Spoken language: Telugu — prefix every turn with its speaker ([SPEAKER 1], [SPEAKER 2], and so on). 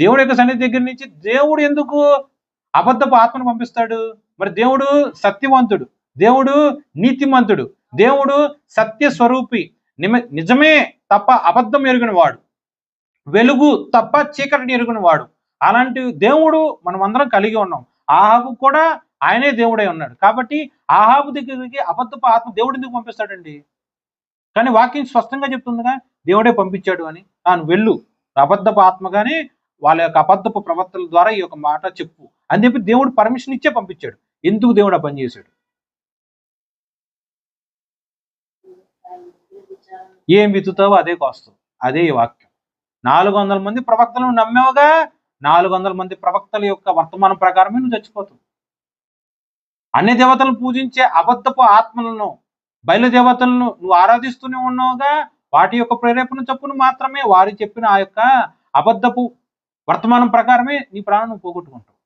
[SPEAKER 1] దేవుడి యొక్క సన్నిధి దగ్గర నుంచి దేవుడు ఎందుకు అబద్ధపు ఆత్మను పంపిస్తాడు? మరి దేవుడు సత్యవంతుడు దేవుడు నీతిమంతుడు దేవుడు సత్య స్వరూపి నిమ- నిజమే తప్ప అబద్ధం ఎరుగిన వాడు వెలుగు తప్ప చీకటిని ఎరుగిన వాడు. అలాంటి దేవుడు మనం అందరం కలిగి ఉన్నాం. ఆహాబు కూడా ఆయనే దేవుడై ఉన్నాడు. కాబట్టి ఆహాబు దగ్గరికి అబద్ధపు ఆత్మ దేవుడు ఎందుకు పంపిస్తాడండి? కానీ వాక్యం స్పష్టంగా చెప్తుందిగా దేవుడే పంపించాడు అని. తాను వెళ్ళు. అబద్ధపు ఆత్మగానే వాళ్ళ యొక్క అబద్ధపు ప్రవర్తన ద్వారా ఈ యొక్క మాట చెప్పు. అని చెప్పి దేవుడు పర్మిషన్ ఇచ్చే పంపించాడు. ఎందుకు దేవుడు ఆ పని చేశాడు? ఏం విత్తుతావో అదే కోస్తావు అదే ఈ వాక్యం. నాలుగు వందల మంది ప్రవక్తలను నమ్మావుగా నాలుగు వందల మంది ప్రవక్తల యొక్క వర్తమానం ప్రకారమే నువ్వు చచ్చిపోతావు. అన్ని దేవతలను పూజించే అబద్ధపు ఆత్మలను బయలుదేవతలను నువ్వు ఆరాధిస్తూనే ఉన్నావుగా వాటి యొక్క ప్రేరేపణ చొప్పున మాత్రమే వారు చెప్పిన ఆ యొక్క అబద్ధపు వర్తమానం ప్రకారమే నీ ప్రాణం పోగొట్టుకుంటావు.